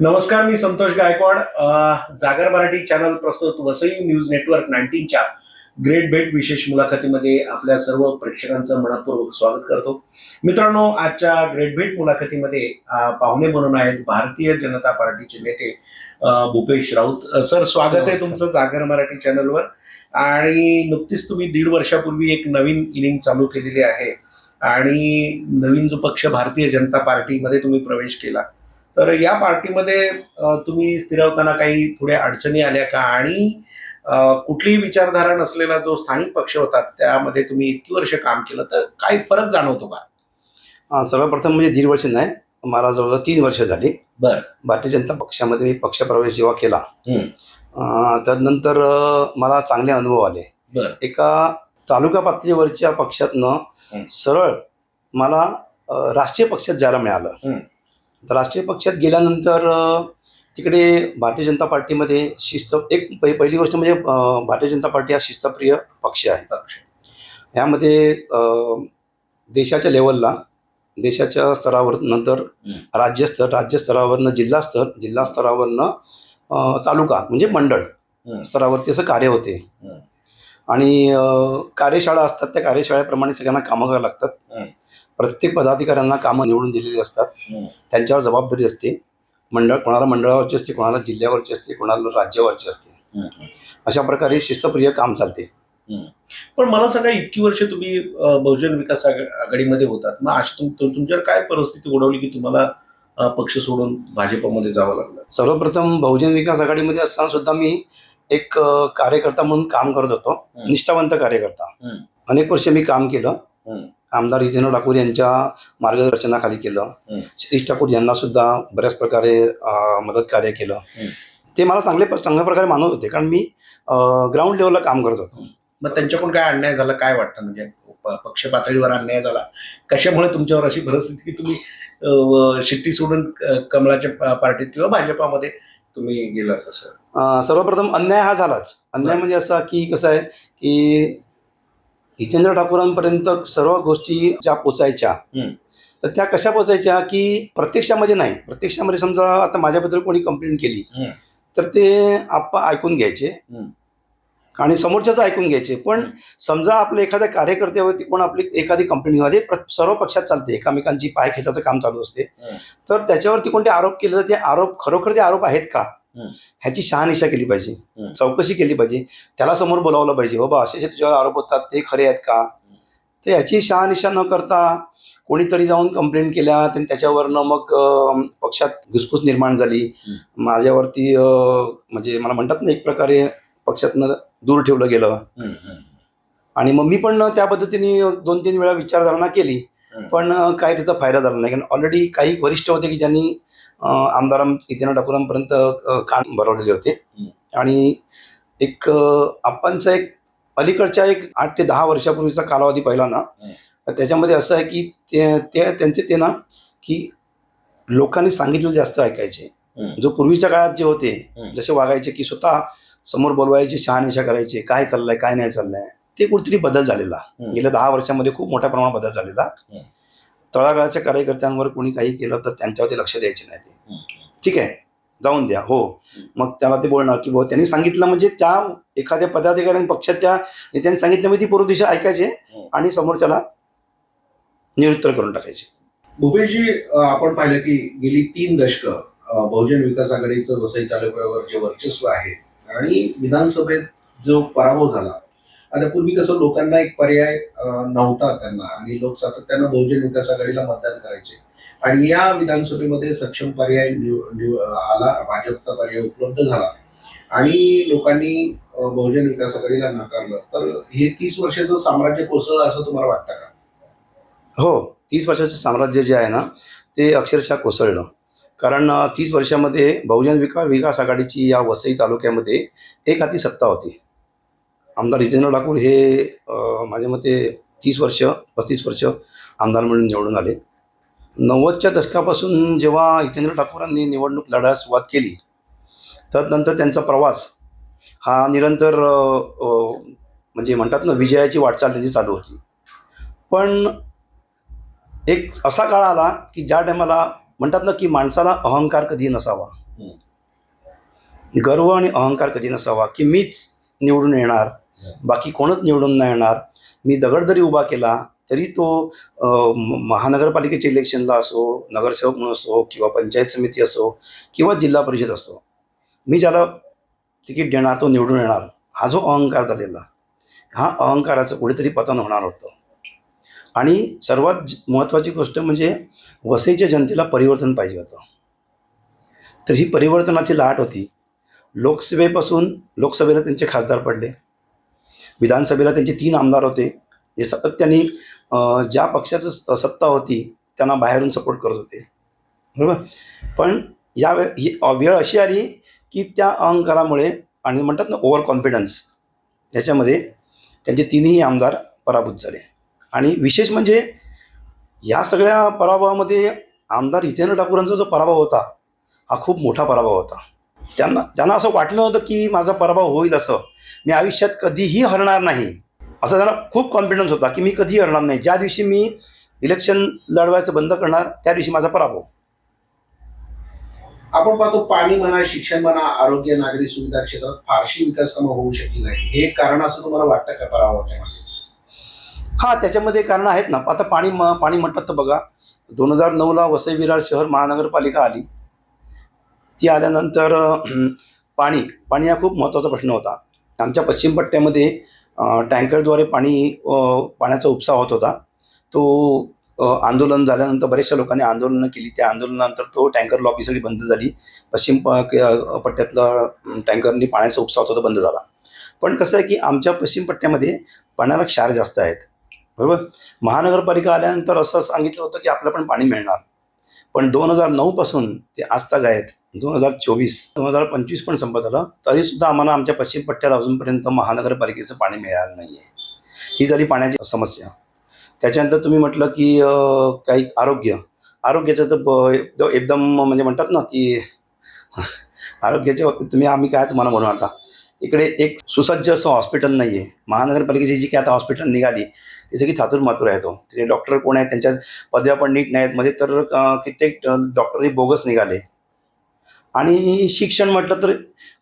नमस्कार मी संतोष गायकवाड. जागर मराठी चॅनल प्रस्तुत वसई न्यूज नेटवर्क नाईन्टीनच्या ग्रेट भेट विशेष मुलाखतीमध्ये आपल्या सर्व प्रेक्षकांचं मनपूर्वक स्वागत करतो. मित्रांनो आजच्या ग्रेट भेट मुलाखतीमध्ये पाहुणे म्हणून आहेत भारतीय जनता पार्टीचे नेते भूपेश राऊत. सर स्वागत आहे. तुमचं जागर मराठी चॅनलवर. आणि नुकतीच तुम्ही दीड वर्षापूर्वी एक नवीन इनिंग चालू केलेली आहे. आणि नवीन जो पक्ष भारतीय जनता पार्टीमध्ये तुम्ही प्रवेश केला. तर या पार्टीमध्ये तुम्ही स्थिरावताना काही थोड्या अडचणी आल्या का? आणि कुठलीही विचारधारा नसलेला जो स्थानिक पक्ष होता त्यामध्ये तुम्ही इतकी वर्ष काम केलं तर काही फरक जाणवतो का? सर्वप्रथम म्हणजे दीड वर्ष नाही मला जवळजवळ तीन वर्ष झाली. बर. भारतीय जनता पक्षामध्ये मी पक्षप्रवेश जेव्हा केला त्यानंतर मला चांगले अनुभव आले. बर. एका तालुका पातळीवरच्या पक्षातनं. सरळ मला राष्ट्रीय पक्षात जायला मिळालं. तर राष्ट्रीय पक्षात गेल्यानंतर तिकडे भारतीय जनता पार्टीमध्ये शिस्त एक पहि- पहिली गोष्ट म्हणजे भारतीय जनता पार्टी हा शिस्तप्रिय पक्ष आहे पक्ष यामध्ये देशाच्या लेवलला देशाच्या स्तरावर नंतर राज्यस्तर राज्यस्तरावरनं जिल्हास्तर जिल्हा स्तरावरनं अ, तालुका म्हणजे मंडळ. स्तरावरती असं कार्य होते. आणि कार्यशाळा असतात त्या कार्यशाळेप्रमाणे सगळ्यांना कामं करावं लागतात. प्रत्येक पदाधिकाऱ्यांना कामं निवडून दिलेली असतात. त्यांच्यावर जबाबदारी असते. मंडळ कोणाला मंडळावरची असते कोणाला जिल्ह्यावरची असते कोणाला राज्यावरची असते. अशा प्रकारे शिस्तप्रिय काम चालते. पण मला सांगा इतकी वर्ष तुम्ही बहुजन विकास आघा- आघाडीमध्ये होतात. मग आज तुम तुम- तुमच्यावर काय परिस्थिती ओढवली की तुम्हाला पक्ष सोडून भाजपमध्ये जावं लागलं? सर्वप्रथम बहुजन विकास आघाडीमध्ये असताना सुद्धा मी एक कार्यकर्ता म्हणून काम करत होतो. निष्ठावंत कार्यकर्ता. अनेक वर्ष मी काम केलं. आमदार हितेंद्र ठाकूर यांच्या मार्गदर्शनाखाली केलं. सतीश ठाकूर यांना सुद्धा बऱ्याच प्रकारे मदत कार्य केलं. ते मला चांगले चांगल्या प्रकारे मानत होते. कारण मी ग्राउंड लेवलला काम करत होतो. मग त्यांच्याकडून काय अन्याय झाला? काय वाटतं? म्हणजे पक्ष पातळीवर अन्याय झाला. कशामुळे तुमच्यावर अशी परिस्थिती की तुम्ही शिट्टी सोडून पा- पार्टीत किंवा भाजपामध्ये तुम्ही गेला कसं अ, सर्वप्रथम अन्याय हा झालाच. अन्याय म्हणजे असा की कसं आहे की हितेंद्र ठाकूरांपर्यंत सर्व गोष्टी ज्या पोचायच्या. तर त्या कशा पोचायच्या की प्रत्यक्षामध्ये नाही प्रत्यक्षामध्ये समजा आता माझ्याबद्दल कोणी कंप्लेंट केली. तर ते आप्पा ऐकून घ्यायचे. आणि समोरच्याच ऐकून घ्यायचे पण. समजा आपल्या एखाद्या कार्यकर्त्यावरती कोण आपली एखादी कंपनी मध्ये सर्व पक्षात चालते एकामेकांची पाय खेचायचं काम चालू असते. तर त्याच्यावरती कोणते आरोप केले तर ते आरोप खरोखर ते आरोप आहेत का. ह्याची शहानिशा केली पाहिजे. चौकशी केली पाहिजे. त्याला समोर बोलावलं पाहिजे. बाबा असे जे तुझ्यावर आरोप होतात ते खरे आहेत का? तर याची शहानिशा न करता कोणीतरी जाऊन कंप्लेंट केल्या आणि त्याच्यावरनं मग पक्षात घुसफुस निर्माण झाली. माझ्यावरती म्हणजे मला म्हणतात ना एक प्रकारे पक्षातनं दूर ठेवलं गेलं. आणि मग मी पण त्या पद्धतीने दोन तीन वेळा विचारधारणा केली. पण काही त्याचा फायदा झाला नाही. कारण ऑलरेडी काही वरिष्ठ होते की ज्यांनी आमदार इतेंद्र ठाकूरांपर्यंत कान भरवलेले होते. आणि एक अं, आप्पांचा एक अलीकडच्या एक आठ ते दहा वर्षापूर्वीचा कालावधी पाहिला ना त्याच्यामध्ये असं आहे की ते त्यांचे ते ना की लोकांनी सांगितलं जास्त ऐकायचे. जो पूर्वीच्या काळात जे होते. जसे वागायचे की स्वतः समोर बोलवायचे शहानिशा करायचे काय चाललंय काय नाही चाललंय ते कुठेतरी बदल झालेला. गेल्या दहा वर्षामध्ये खूप मोठ्या प्रमाणात बदल झालेला. तळागाळाच्या कार्यकर्त्यांवर कोणी काही केलं तर त्यांच्यावरती लक्ष द्यायचे नाही ते. ठीक आहे जाऊन द्या हो. मग त्याला ते बोलणार की त्यांनी सांगितलं म्हणजे त्या एखाद्या पदाधिकाऱ्यांनी पक्षाच्या नेत्यांनी सांगितलं म्हणजे ती पूर्व दिशा ऐकायचे हम्म. आणि समोरच्याला निरुत्तर करून टाकायचे भूपेशजी आपण पाहिलं की गेली तीन दशक बहुजन विकास आघाडीचं वसई तालुक्यावर जे वर्चस्व आहे आणि विधानसभेत जो पराभव झाला आता पूर्वी कसं लोकांना एक पर्याय नव्हता त्यांना आणि लोक सातत्यानं बहुजन विकास आघाडीला मतदान करायचे. आणि या विधानसभेमध्ये सक्षम पर्याय आला भाजपचा पर्याय उपलब्ध झाला. आणि लोकांनी बहुजन विकास आघाडीला नाकारलं. तर हे तीस वर्षाचं साम्राज्य कोसळलं असं तुम्हाला वाटतं का? हो तीस वर्षाचं साम्राज्य जे आहे ना ते अक्षरशः कोसळलं. कारण तीस वर्षामध्ये बहुजन विकास विकास आघाडीची या वसई तालुक्यामध्ये एक हाती सत्ता होती. आमदार हितेंद्र ठाकूर हे माझ्या मते तीस वर्ष पस्तीस वर्ष आमदार म्हणून निवडून आले. नव्वदच्या दशकापासून जेव्हा हितेंद्र ठाकूरांनी निवडणूक लढायला सुरुवात केली तदनंतर त्यांचा प्रवास हा निरंतर म्हणजे म्हणतात ना विजयाची वाटचाल त्यांची चालू होती. पण एक असा काळ आला की ज्या टायमाला म्हणतात ना की माणसाला अहंकार कधी नसावा गर्व आणि अहंकार कधी नसावा की मीच निवडून येणार बाकी कोणच निवडून नाही येणार. मी दगड जरी उभा केला तरी तो म- महानगरपालिकेच्या इलेक्शनला असो नगरसेवक म्हणून असो किंवा पंचायत समिती असो किंवा जिल्हा परिषद असो मी ज्याला तिकीट देणार तो निवडून येणार. हा जो अहंकार झालेला हा अहंकाराचं कुठेतरी पतन होणार होतं. आणि सर्वात महत्त्वाची गोष्ट म्हणजे वसईच्या जनतेला परिवर्तन पाहिजे होतं. तर ही परिवर्तनाची लाट होती. लोकसभेपासून लोकसभेला त्यांचे खासदार पडले. विधानसभेला त्यांचे तीन आमदार होते. जे सातत्याने त्यांनी ज्या पक्षाचं स- सत्ता होती त्यांना बाहेरून सपोर्ट करत होते. बरोबर? पण या वे ही वेळ अशी आली की त्या अहंकारामुळे आणि म्हणतात ना ओव्हर कॉन्फिडन्स त्याच्यामध्ये त्यांचे तिन्ही आमदार पराभूत झाले. आणि विशेष म्हणजे या सगळ्या पराभवामध्ये आमदार हितेंद्र ठाकूरांचा जो पराभव होता हा खूप मोठा पराभव होता. त्यांना त्यांना असं वाटलं होतं की माझा पराभव होईल असं मी आयुष्यात कधीही हरणार नाही असं त्यांना खूप कॉन्फिडन्स होता की मी कधीही हरणार नाही. ज्या दिवशी मी इलेक्शन लढवायचं बंद करणार त्या दिवशी माझा पराभव. आपण पाहतो पाणी म्हणा शिक्षण म्हणा आरोग्य नागरी सुविधा क्षेत्रात फारशी विकास कामं होऊ शकली नाही. हे कारण असं तुम्हाला वाटतं का पराभवाच्या हा त्याच्यामध्ये कारण आहेत ना. आता पाणी पाणी म्हणतात तर बघा दोन हजार नऊला वसई विरार शहर महानगरपालिका आली. ती आल्यानंतर पाणी पाणी हा खूप महत्त्वाचा प्रश्न होता. आमच्या पश्चिम पट्ट्यामध्ये टँकरद्वारे पाणी पाण्याचा उपसा होत होता. तो आंदोलन झाल्यानंतर बऱ्याचशा लोकांनी आंदोलनं केली. त्या आंदोलनानंतर तो टँकर लॉबी सगळी बंद झाली. पश्चिम प पट्ट्यातलं टँकरनी पाण्याचा उपसा होता तो बंद झाला. पण कसं आहे की आमच्या पश्चिम पट्ट्यामध्ये पाण्याला क्षार जास्त आहेत. बरोबर? महानगरपालिका आल्यानंतर असं सांगितलं होतं की आपलं पण पाणी मिळणार. पण दोन हजार नऊपासून ते आजताग आहेत. दोन हजार चोवीस दोन हजार पंचवीस पण संपत आलं. तरीसुद्धा आम्हाला आमच्या पश्चिम पट्ट्याला अजूनपर्यंत महानगरपालिकेचं पाणी मिळालं नाही आहे ही झाली पाण्याची समस्या. त्याच्यानंतर तुम्ही म्हटलं की काही आरोग्य. आरोग्याचं तर एकदम- म्हणजे म्हणतात ना की आरोग्याच्या बाबतीत तुम्ही आम्ही काय तुम्हाला म्हणू आता इकडे एक सुसज्ज असं हॉस्पिटल नाही आहे महानगरपालिकेची जी काय आता हॉस्पिटल निघाली ती सगळी थातूर मातूर आहे तो. तिथे डॉक्टर कोण आहेत त्यांच्या पदव्या पण नीट नाहीत. म्हणजे तर कित्येक कित्येक डॉक्टरही बोगस निघाले. आणि शिक्षण म्हटलं तर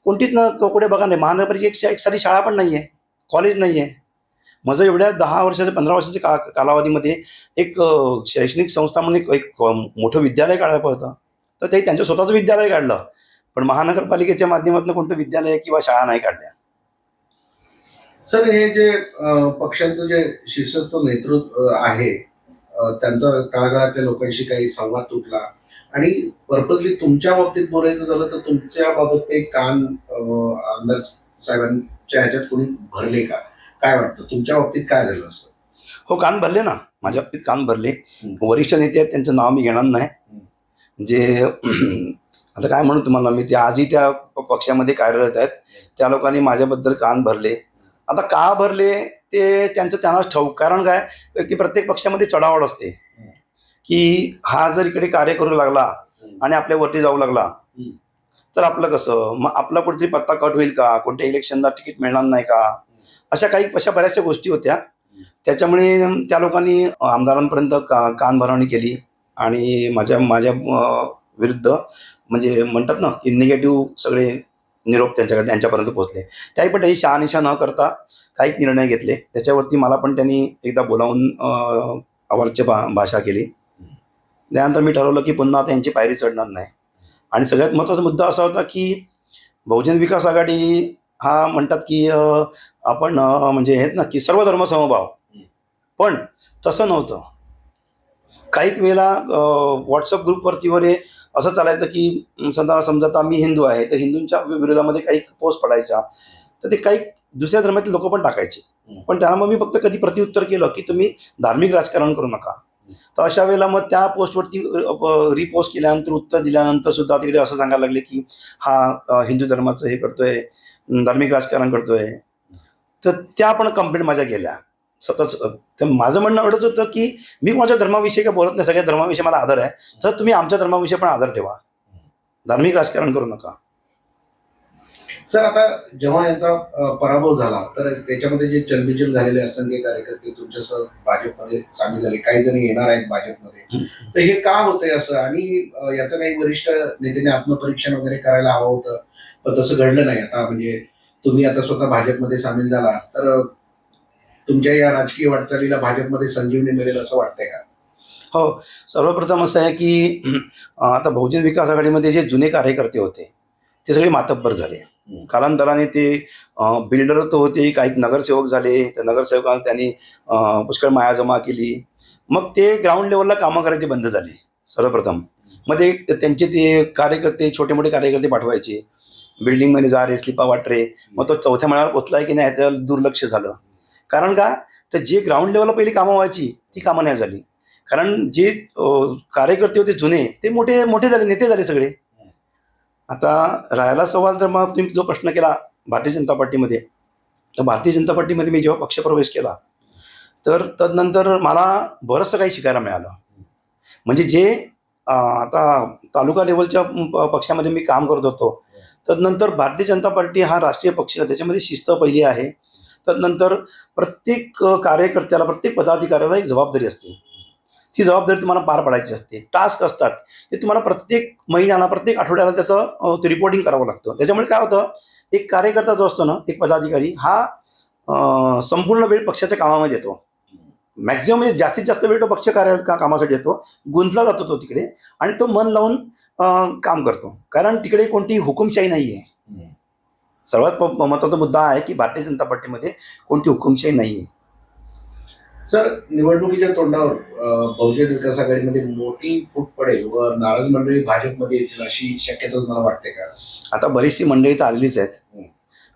कोणतीच ना कुठे बघा नाही. महानगरपालिकेची एक साधी शाळा पण नाही आहे कॉलेज नाही आहे माझं म्हणजे एवढ्या दहा वर्षाच्या पंधरा वर्षाच्या का कालावधीमध्ये एक शैक्षणिक संस्था म्हणून एक- एक मोठं विद्यालय काढायला होतं. तर ते त्यांचं स्वतःचं विद्यालय काढलं. पण महानगरपालिकेच्या माध्यमातून कोणतं विद्यालय किंवा शाळा नाही काढल्या. सर हे जे पक्षांचं जे शीर्षस्थ नेतृत्व आहे त्यांचं त्यांचा तळागाळातल्या लोकांशी काही संवाद तुटला. आणि पर्पजली तुमच्या बाबतीत बोलायचं झालं तर तुमच्या बाबत काही कान आमदार साहेबांच्या ह्याच्यात कोणी भरले का? काय वाटतं? तुमच्या बाबतीत काय झालं असं? हो कान भरले ना. माझ्या बाबतीत कान भरले. वरिष्ठ नेते आहेत त्यांचं नाव मी घेणार नाही. जे आता काय म्हणू तुम्हाला मी ते आजही त्या पक्षामध्ये कार्यरत आहेत. त्या लोकांनी माझ्याबद्दल कान भरले. आता का भरले? ते त्यांचं त्यांनाच ठाऊक. कारण काय? की प्रत्येक पक्षामध्ये चढावड असते. की हा जर इकडे कार्य करू लागला आणि आपल्या वरती जाऊ लागला. तर आपलं कसं? मग आपला कुठेतरी पत्ता कट होईल का? कोणत्या इलेक्शनला तिकीट मिळणार नाही का? अशा काही अशा बऱ्याचशा गोष्टी होत्या. त्याच्यामुळे त्या लोकांनी आमदारांपर्यंत का कान भरवणी केली आणि माझ्या माझ्या विरुद्ध म्हणजे म्हणतात ना की निगेटिव्ह सगळे निरोप त्यांच्याकडे त्यांच्यापर्यंत पोहोचले. त्याही पण काही शहानिशा न करता काही निर्णय घेतले. त्याच्यावरती मला पण त्यांनी एकदा बोलावून अवाच्य भा भाषा केली. त्यानंतर मी ठरवलं की पुन्हा आता यांची पायरी चढणार नाही. आणि सगळ्यात महत्त्वाचा मुद्दा असा होता की बहुजन विकास आघाडी हा म्हणतात की आपण म्हणजे हेच ना की सर्व धर्म समभाव. पण तसं नव्हतं. काही वेळेला व्हॉट्सअप ग्रुपवरती वगैरे असं चालायचं की समजा समजा आता मी हिंदू आहे तर हिंदूंच्या विरोधामध्ये काही पोस्ट पडायच्या तर ते काही दुसऱ्या धर्मातील लोक पण टाकायचे. पण त्यांना मग मी फक्त कधी प्रत्युत्तर केलं की तुम्ही धार्मिक राजकारण करू नका. तर अशा वेळेला मग त्या पोस्टवरती रिपोस्ट केल्यानंतर उत्तर दिल्यानंतर सुद्धा तिकडे असं सांगायला लागले की हा हिंदू धर्माचं हे करतोय धार्मिक राजकारण करतोय. तर त्या पण कंप्लेंट माझ्या गेल्या. सतत तर माझं म्हणणं एवढंच होतं की मी माझ्या धर्माविषयी काय बोलत नाही. सगळ्या धर्माविषयी मला आदर आहे. तर तुम्ही आमच्या धर्माविषयी पण आदर ठेवा. धार्मिक राजकारण करू नका. सर आता जेव्हा यांचा पराभव झाला तर त्याच्यामध्ये जे चलबिचल झालेले असंख्य कार्यकर्ते तुमच्यासह भाजपमध्ये सामील झाले. काही जण येणार आहेत भाजपमध्ये. तर हे का होतंय असं? आणि याचं काही वरिष्ठ नेत्याने आत्मपरीक्षण वगैरे करायला हवं होतं पण तसं घडलं नाही. आता म्हणजे तुम्ही आता स्वतः भाजपमध्ये सामील झाला तर तुमच्या या राजकीय वाटचालीला भाजपमध्ये संजीवनी मिळेल असं वाटतंय का? हो. सर्वप्रथम असं आहे की आता बहुजन विकास आघाडीमध्ये जे जुने कार्यकर्ते होते ते सगळे मातब्बर झाले. कालांतराने ते बिल्डर तर होते काही नगरसेवक झाले. त्या नगरसेवकांना त्यांनी पुष्कळ माया जमा केली. मग ते ग्राउंड लेवलला कामं करायचे बंद झाले सर्वप्रथम. मग ते त्यांचे ते कार्यकर्ते छोटे मोठे कार्यकर्ते पाठवायचे. बिल्डिंगमध्ये जा रे स्लिपा वाट रे. मग तो चौथ्या माळ्यावर पोचलाय की नाही याच्यावर दुर्लक्ष झालं. कारण का? तर जे ग्राउंड लेवलला पहिली कामं व्हायची ती कामं नाही झाली. कारण जे कार्यकर्ते होते जुने ते मोठे मोठे झाले नेते झाले सगळे. आता राहायला सवाल तर मग तुम्ही जो प्रश्न केला भारतीय जनता पार्टीमध्ये तर भारतीय जनता पार्टीमध्ये मी जेव्हा पक्षप्रवेश केला तर तदनंतर मला बरंचसं काही शिकायला मिळालं म्हणजे जे आता तालुका लेवलच्या प- पक्षामध्ये मी काम करत होतो तदनंतर भारतीय जनता पार्टी हा राष्ट्रीय पक्ष आहे. त्याच्यामध्ये शिस्त पहिली आहे तदनंतर प्रत्येक कार्यकर्त्याला प्रत्येक पदाधिकाऱ्याला एक जबाबदारी असते ती जबाबदारी तुम्हाला पार पाडायची असते. टास्क असतात. ते तुम्हाला प्रत्येक महिन्याला प्रत्येक आठवड्याला त्याचं ते रिपोर्टिंग करावं लागतं. त्याच्यामुळे काय होतं एक कार्यकर्ता जो असतो ना एक पदाधिकारी हा संपूर्ण वेळ पक्षाच्या कामामध्ये येतो. मॅक्झिमम म्हणजे जास्तीत जास्त वेळ तो पक्ष कार्य का कामासाठी येतो गुंतला जातो तो तिकडे आणि तो मन लावून काम करतो. कारण तिकडे कोणतीही हुकुमशाही नाही आहे सर्वात प- महत्त्वाचा मुद्दा आहे की भारतीय जनता पार्टीमध्ये कोणती हुकुमशाही नाही आहे सर निवडणुकीच्या तोंडावर बहुजन विकास आघाडीमध्ये मोठी फूट पडेल व नाराज मंडळी भाजपमध्ये येतील अशी शक्यता तुम्हाला वाटते का? आता बरीचशी मंडळी तर आलेलीच आहेत.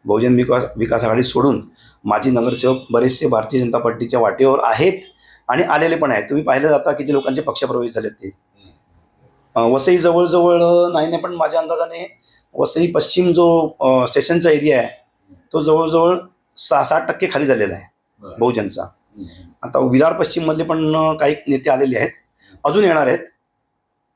बहुजन विकास विकास आघाडी सोडून माजी नगरसेवक बरेचसे भारतीय जनता पार्टीच्या वाटेवर आहेत आणि आलेले पण आहेत. तुम्ही पाहिलं जाता किती लोकांचे पक्षप्रवेश झालेत ते. वसई जवळजवळ नाही नाही पण माझ्या अंदाजाने वसई पश्चिम जो स्टेशनचा एरिया आहे तो जवळजवळ सहा साठ टक्के खाली झालेला आहे बहुजनचा. आता विरार पश्चिममधले पण काही नेते आलेले आहेत. अजून येणार आहेत.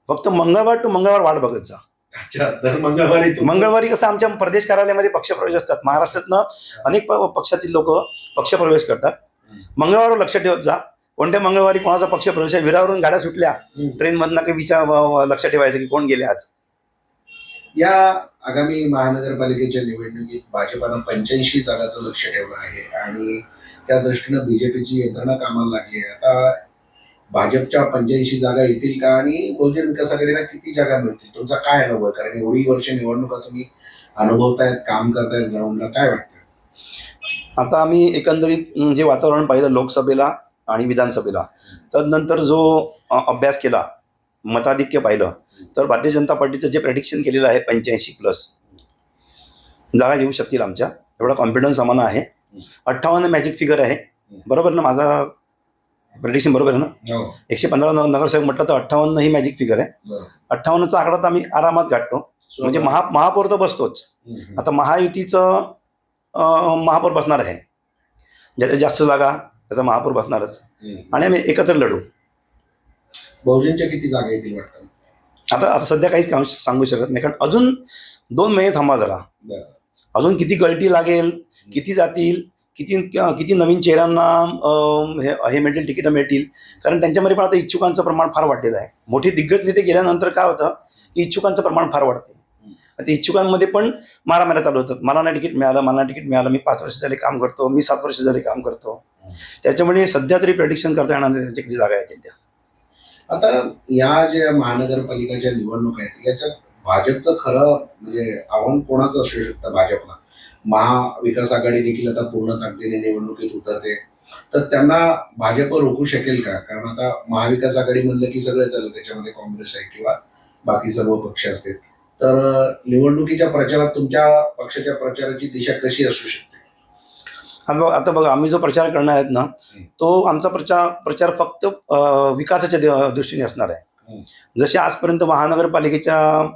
फक्त मंगळवार टू मंगळवार वाट बघत जा. अच्छा दर मंगळवारी मंगळवारी कसं आमच्या प्रदेश कार्यालयामध्ये पक्षप्रवेश असतात. महाराष्ट्रातनं अनेक पक्षातील लोक पक्षप्रवेश करतात. मंगळवार लक्ष ठेवत जा. कोणत्या मंगळवारी कोणाचा पक्षप्रवेश आहे? विरावरून गाड्या सुटल्या. ट्रेनमधनं काही विचार लक्ष ठेवायचं की कोण गेले आज? या आगामी महानगरपालिकेच्या निवडणुकीत भाजपानं पंच्याऐंशी जागाचं लक्ष ठेवलं आहे. आणि त्या दृष्टीनं बीजेपीची यंत्रणा कामाला लागली आहे. आता भाजपच्या पंच्याऐंशी जागा येतील का? आणि बहुजन विकास आघाडीला किती जागा मिळतील? तुमचा काय अनुभव आहे? कारण एवढी वर्ष निवडणुका तुम्ही अनुभवतायत काम करतायत ग्राउंडला काय वाटतं? आता आम्ही एकंदरीत जे वातावरण पाहिलं लोकसभेला आणि विधानसभेला तदनंतर जो अभ्यास केला मताधिक्य पाहिलं तर भारतीय जनता पार्टीचं जे प्रेडिक्शन केलेलं आहे पंच्याऐंशी प्लस जागा घेऊ शकतील आमच्या. एवढा कॉन्फिडन्स आम्हाला आहे. अठ्ठावन्न मॅजिक फिगर आहे. बरोबर ना? माझा प्रेडिक्शन बरोबर आहे ना? हो. एकशे पंधरा नगरसेवक म्हटलं तर अठ्ठावन्न ही मॅजिक फिगर आहे. अठ्ठावन्नचा आकडा तर आम्ही आरामात गाठतो. म्हणजे महा महापौर तर बसतोच. आता महायुतीचं महापौर बसणार आहे. ज्याच्या जास्त जागा त्याचा महापौर बसणारच. आणि आम्ही एकत्र लढू. बहुजनच्या किती जागा येतील वाटतं? आता आता सध्या काहीच काम सांगू शकत नाही. कारण अजून दोन महिने थांबा जरा. अजून किती गळती लागेल किती जातील किती किती नवीन चेहऱ्यांना हे हे मिळतील तिकीटं मिळतील. कारण त्यांच्यामध्ये पण आता इच्छुकांचं प्रमाण फार वाढलेलं आहे. मोठे दिग्गज नेते गेल्यानंतर काय होतं की इच्छुकांचं प्रमाण फार वाढते. आता इच्छुकांमध्ये पण मारामाऱ्या चालू होतात. मला नाही तिकीट मिळालं मला तिकीट मिळालं मी पाच वर्ष झाले काम करतो मी सात वर्ष झाले काम करतो. त्याच्यामुळे सध्या तरी प्रेडिक्शन करता येणार नाही त्यांच्या जागा येतील त्या. आता या ज्या महानगरपालिकाच्या निवडणूक आहेत याच्यात भाजपचं खरं म्हणजे आव्हान कोणाचं असू शकतं भाजपला? महाविकास आघाडी देखील आता पूर्ण ताकदीने निवडणुकीत उतरते. तर त्यांना भाजप रोखू शकेल का? कारण आता महाविकास आघाडी म्हणलं की सगळं चाललं त्याच्यामध्ये काँग्रेस आहे किंवा बाकी सर्व पक्ष असतील. तर निवडणुकीच्या प्रचारात तुमच्या पक्षाच्या प्रचाराची दिशा कशी असू शकते? आता बघ- आम्ही जो प्रचार करणार आहेत ना तो आमचा प्रचार प्रचार फक्त विकासाच्या दि- दृष्टीने असणार आहे. जसे आजपर्यंत महानगरपालिकेच्या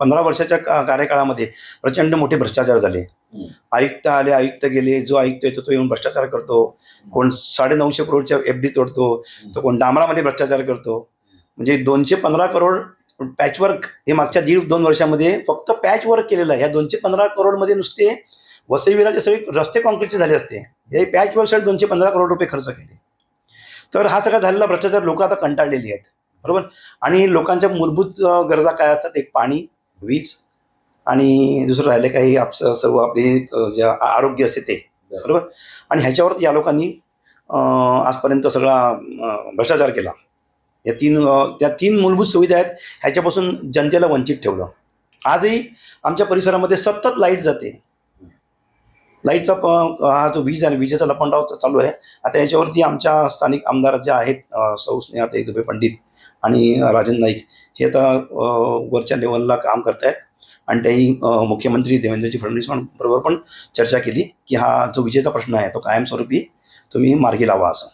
पंधरा वर्षाच्या का- कार्यकाळामध्ये प्रचंड मोठे भ्रष्टाचार झाले. आयुक्त आले आयुक्त गेले जो आयुक्त येतो तो येऊन भ्रष्टाचार करतो. कोण साडे नऊशे करोडच्या एफ डी तोडतो तो कोण डांबरामध्ये भ्रष्टाचार करतो. म्हणजे दोनशे पंधरा करोड पॅचवर्क हे मागच्या दीड दोन वर्षामध्ये फक्त पॅचवर्क केलेलं आहे. या दोनशे पंधरा करोडमध्ये नुसते वसई विराचे सगळे रस्ते कॉन्क्रीटचे झाले असते. हे पॅचवर्कसाठी दोनशे पंधरा करोड रुपये खर्च केले. तर हा सगळा झालेला भ्रष्टाचार लोक आता कंटाळलेली आहेत. बरोबर? आणि लोकांच्या मूलभूत गरजा काय असतात? एक पाणी वीज आणि दुसरं राहिले काही आप सर्व आपले ज्या जे आरोग्य असते ते. बरोबर? आणि ह्याच्यावर या लोकांनी आजपर्यंत सगळा भ्रष्टाचार केला. या तीन त्या तीन मूलभूत सुविधा आहेत ह्याच्यापासून जनतेला वंचित ठेवलं. आजही आमच्या परिसरामध्ये सतत लाइट जाते. लाईटचा प हा जो वीज आणि विजेचा लपंडाव चालू आहे. आता याच्यावरती आमच्या स्थानिक आमदार जे आहेत सौ स्नेहाताई दुबे पंडित आणि राजन नाईक हे आता वरच्या लेवलला काम करतायत. आणि त्याही मुख्यमंत्री देवेंद्रजी फडणवीस बरोबर पण चर्चा केली की हा जो विजेचा प्रश्न आहे तो कायमस्वरूपी तुम्ही मार्गी लावा असं.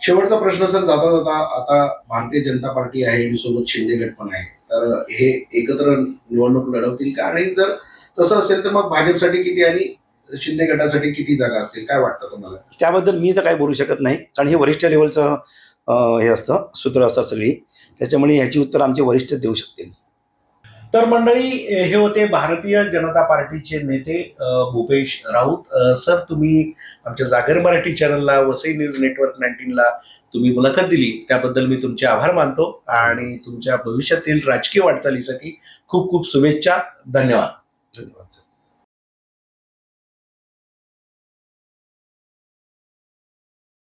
शेवटचा प्रश्न सर जाता जाता आता भारतीय जनता पार्टी आहे आणि सोबत शिंदे गट पण आहे. तर हे एकत्र निवडणूक लढवतील का? आणि जर तसं असेल तर मग भाजपसाठी किती आणि शिंदे गटासाठी किती जागा असतील? काय वाटतं तुम्हाला? त्याबद्दल मी तर काही बोलू शकत नाही. कारण हे वरिष्ठ लेवलचं हे असतं सूत्र असतात सगळी. त्याच्यामुळे ह्याची उत्तर आमचे वरिष्ठ देऊ शकतील. तर मंडळी हे होते भारतीय जनता पार्टीचे नेते भूपेश राऊत. सर तुम्ही आमच्या जागर मराठी चॅनलला वसई न्यूज नेटवर्क नाईन्टीनला तुम्ही मुलाखत दिली. त्याबद्दल मी तुमचे आभार मानतो. आणि तुमच्या भविष्यातील राजकीय वाटचालीसाठी खूप खूप शुभेच्छा. धन्यवाद. धन्यवाद सर.